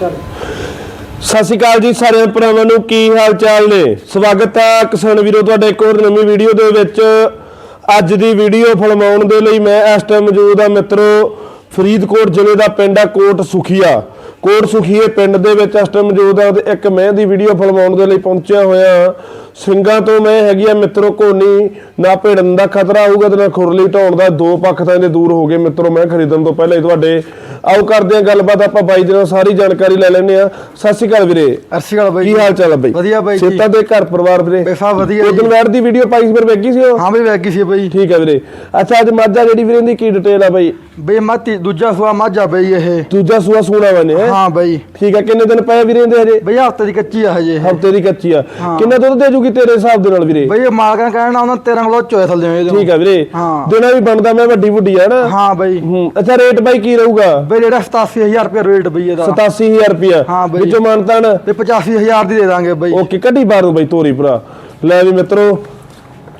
ਸਤਿ ਸ਼੍ਰੀ ਅਕਾਲ ਜੀ ਸਾਰਿਆਂ ਭਰਾਵਾਂ ਨੂੰ, ਕੀ ਹਾਲ ਚਾਲ ਨੇ? ਸਵਾਗਤ ਹੈ ਕਿਸਾਨ ਵੀਰੋ ਤੁਹਾਡੇ ਇੱਕ ਹੋਰ ਨਵੀਂ ਵੀਡੀਓ ਦੇ ਵਿੱਚ। ਅੱਜ ਦੀ ਵੀਡੀਓ ਫਿਲਮਾਉਣ ਦੇ ਲਈ ਮੈਂ ਇਸ ਟਾਈਮ ਮੌਜੂਦ ਆ ਮਿੱਤਰੋ, ਫਰੀਦਕੋਟ ਜ਼ਿਲ੍ਹੇ ਦਾ ਪਿੰਡ ਆ ਕੋਟ ਸੁਖੀਆ। ਕੋਟ ਸੁਖੀਏ ਪਿੰਡ ਦੇ ਵਿੱਚ ਇਸ ਟਾਈਮ ਮੌਜੂਦ ਆ ਤੇ ਇੱਕ ਮੈਂ ਦੀ ਵੀਡੀਓ ਫਿਲਮਾਉਣ ਦੇ ਲਈ ਪਹੁੰਚਿਆ ਹੋਇਆ। ਸਿੰਘਾਂ ਤੋਂ ਮੈਂ ਹੈਗੀ ਆ ਮਿੱਤਰੋ ਕੋਨੀ ਨਾ ਭੇੜਨ ਦਾ ਖਤਰਾ ਹੋਊਗਾ ਤੇ ਨਾ ਖੁਰਲੀ ਢਾਉਣ ਦਾ। ਦੋ ਪੱਖ ਤਾਂ ਇਹਦੇ ਦੂਰ ਹੋ ਗਏ ਮਿੱਤਰੋ ਮੈਂ ਖਰੀਦਣ ਤੋਂ ਪਹਿਲਾਂ ਹੀ ਤੁਹਾਡੇ। ਆਓ ਕਰਦੇ ਆ ਗੱਲਬਾਤ ਆਪਾਂ ਬਾਈ ਜੀ ਨਾਲ ਸਾਰੀ ਜਾਣਕਾਰੀ ਲੈ ਲੈਂਦੇ ਆ ਸਤਿ ਸ਼੍ਰੀ ਅਕਾਲ ਵੀਰੇ। ਅਰਸੀ ਗੱਲ ਬਾਈ ਕੀ ਹਾਲ ਚਾਲ ਹੈ ਬਾਈ? ਵਧੀਆ ਬਾਈ ਜੀ। ਸੇਤਾ ਦੇ ਘਰ ਪਰਿਵਾਰ ਵੀਰੇ। ਬਈ ਸਭ ਵਧੀਆ ਜੀ। ਵੈਰ ਦੀ ਵੀਡੀਓ ਪਾਈ ਸੀ ਫਿਰ ਵੇਖੀ ਸੀ ਉਹ? ਹਾਂ ਬਈ ਵੈਗੀ ਸੀ ਬਾਈ। ਠੀਕ ਹੈ ਵੀਰੇ। ਅੱਛਾ ਅੱਜ ਮਾਝਾ ਜਿਹੜੀ ਵੀਰੇ ਦੀ ਕੀ ਡਿਟੇਲ ਆ ਬਾਈ? ਬਈ ਮਾਤੀ ਦੂਜਾ ਸੂਆ ਮਾਝਾ ਬਈ ਇਹ। ਦੂਜਾ ਸੂਆ ਸੂਣਾ ਬਣੇ ਹੈ? ਹਾਂ ਬਈ। ਠੀਕ ਹੈ ਕਿੰਨੇ ਦਿਨ ਪਏ ਵੀਰੇ ਦੇ ਹਜੇ? ਬਈ ਹਫ਼ਤੇ ਦੀ ਕੱਚੀ ਆ ਹਜੇ। ਹਫ਼ਤੇ ਦੀ ਕੱਚੀ ਆ। ਕਿੰਨਾ ਦੁੱਧ ਦੇ ਜੂਗੀ ਤੇਰੇ ਹਿਸਾਬ ਦੇ ਨਾਲ ਵੀਰੇ। ਬਈ ਇਹ ਮਾਲਕਾਂ ਕਹਿਣਾ ਉਹਨਾਂ 13 ਕਿਲੋ ਚੋਏ ਥੱਲੇ ਇਹਦੇ ਠੀਕ ਹੈ ਵੀਰੇ। ਹਾਂ। ਦੇਣਾ ਵੀ ਬਣਦਾ ਮੈਂ ਵੱਡੀ ਵੱਡੀ ਆ ਨਾ। ਹਾਂ ਬਈ। ਹੂੰ ਅੱਛਾ ਰੇਟ ਬਾਈ ਕੀ ਰਹੂਗਾ? ਬਈ ਜਿਹੜਾ 87000 ਰੁਪਏ ਰੇਟ ਬਈ ਇਹਦਾ। 87000 ਰੁਪਿਆ ਹਾਂ ਬਾਈ। ਵਿੱਚੋਂ ਮਾਨਤਾਨ। ਤੇ 85000 ਦੀ ਦੇ ਦਾਂਗੇ ਬਈ। ਓਕੇ ਕੱਢੀ ਬਾਹਰ ਬਾਈ ਤੋਰੀ ਭਰਾ। ਲੈ ਵੀ ਮਿੱਤਰੋ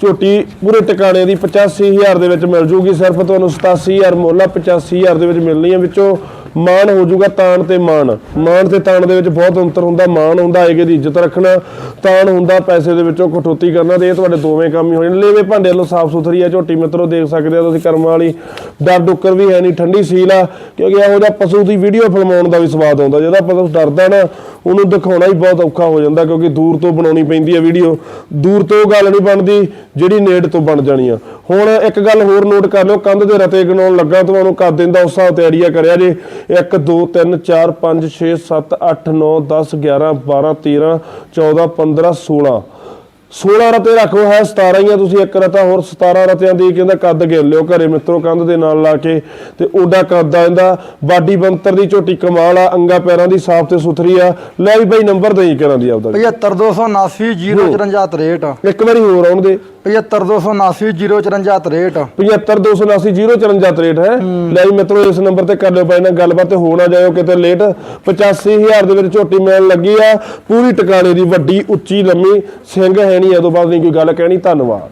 ਝੋਟੀ ਪੂਰੇ ਟਿਕਾਣੇ ਦੀ 85000 ਦੇ ਵਿੱਚ ਮਿਲ ਜੂਗੀ। ਸਿਰਫ ਤੁਹਾਨੂੰ 87000 ਮੁੱਲ ਆ 85000 ਦੇ ਵਿੱਚ ਮਿਲਣੀ ਹੈ ਵਿੱਚੋਂ। ਮਾਣ ਹੋ ਜਾਊਗਾ ਤਾਣ ਤੇ ਮਾਣ। ਮਾਣ ਤੇ ਤਾਣ ਦੇ ਵਿੱਚ ਬਹੁਤ ਅੰਤਰ ਹੁੰਦਾ, ਮਾਣ ਹੁੰਦਾ ਹੈਗੇ ਦੀ ਇੱਜ਼ਤ ਰੱਖਣਾ, ਤਾਣ ਹੁੰਦਾ, ਪੈਸੇ ਦੇ ਵਿੱਚੋਂ ਕਟੌਤੀ ਕਰਨਾ ਤੇ ਇਹ ਤੁਹਾਡੇ ਦੋਵੇਂ ਕੰਮ ਹੀ ਹੋ ਜਾਣੇ। ਲੇਵੇ ਭਾਂਡੇ ਵੱਲੋਂ ਸਾਫ਼ ਸੁਥਰੀ ਆ, ਝੋਟੀ ਮਿੱਤਰੋ ਦੇਖ ਸਕਦੇ ਆ ਤੁਸੀਂ ਕਰਮ ਵਾਲੀ। ਡਰ ਡੁੱਕਰ ਵੀ ਹੈ ਨਹੀਂ, ਠੰਡੀ ਸੀਲ ਆ, ਕਿਉਂਕਿ ਇਹੋ ਜਿਹਾ ਪਸ਼ੂ ਦੀ ਵੀਡੀਓ ਫਿਲਮਾਉਣ ਦਾ ਵੀ ਸਵਾਦ ਆਉਂਦਾ। ਜਿਹਦਾ ਪਸ਼ੂ ਡਰਦਾ ਨਾ, ਉਹਨੂੰ ਦਿਖਾਉਣਾ ਹੀ ਬਹੁਤ ਔਖਾ ਹੋ ਜਾਂਦਾ, ਕਿਉਂਕਿ ਦੂਰ ਤੋਂ ਬਣਾਉਣੀ ਪੈਂਦੀ ਹੈ ਵੀਡੀਓ ਦੂਰ ਤੋਂ ਗੱਲ ਨਹੀਂ ਬਣਦੀ, ਜਿਹੜੀ ਨੇੜ ਤੋਂ ਬਣ ਜਾਣੀ ਆ। ਹੁਣ ਇੱਕ ਗੱਲ ਹੋਰ ਨੋਟ ਕਰ ਲਿਓ, ਕੰਧ ਦੇ ਰਤੇ ਗਣਾਉਣ ਲੱਗਾ ਤੁਹਾਨੂੰ ਕਰ ਦਿੰਦਾ, ਉਸ ਹਿਸਾਬ ਤੇ ਆਈਡੀਆ ਕਰਿਆ ਜੇ। 1 2 3 4 5 6 7 8 9 10 11 12 13 14 15 16 16 ਰਤੇ ਰੱਖੋ ਹੈ 17 ਹੀ ਆ ਤੁਸੀਂ ਇੱਕ ਰਤਾ ਹੋਰ 17 ਰਤਿਆਂ ਦੀ ਕਹਿੰਦਾ ਕੱਦ ਗਿਣ ਲਿਓ ਘਰੇ ਮਿੱਤਰੋ ਕੰਧ ਦੇ ਨਾਲ ਲਾ ਕੇ ਤੇ ਉਹਦਾ ਕੱਦ ਆ ਇਹਦਾ ਬਾਡੀ ਬੰਤਰ ਦੀ ਝੋਟੀ ਕਮਾਲ ਆ ਅੰਗਾ ਪੈਰਾਂ ਦੀ ਸਾਫ਼ ਤੇ ਸੁਥਰੀ ਆ। ਲੈ ਵੀ ਬਾਈ ਨੰਬਰ ਦੇਈ ਕਰਾਂ ਦੀ ਆਪਦਾ? 75279 054 ਇੱਕ ਵਾਰੀ ਹੋਰ ਆਉਣ ਦੇ। 75279 054 75279 054 ਹੈ। ਲੈ ਵੀ ਮਿੱਤਰੋ ਇਸ ਨੰਬਰ ਤੇ ਕਰ ਲਿਓ ਨਾਲ ਗੱਲਬਾਤ ਤੇ ਹੋ ਨਾ ਜਾਇਓ ਕਿਤੇ ਲੇਟ 85000 ਦੇ ਵਿੱਚ ਝੋਟੀ ਮਿਲਣ ਲੱਗੀ ਆ। ਪੂਰੀ ਟਿਕਾਣੇ ਦੀ ਵੱਡੀ ਉੱਚੀ ਲੰਮੀ ਸਿੰਘ ਹੈ ਨਹੀਂ। ਇਹ ਤੋਂ ਬਾਅਦ ਨਹੀਂ ਕੋਈ ਗੱਲ ਕਹਿਣੀ। ਧੰਨਵਾਦ।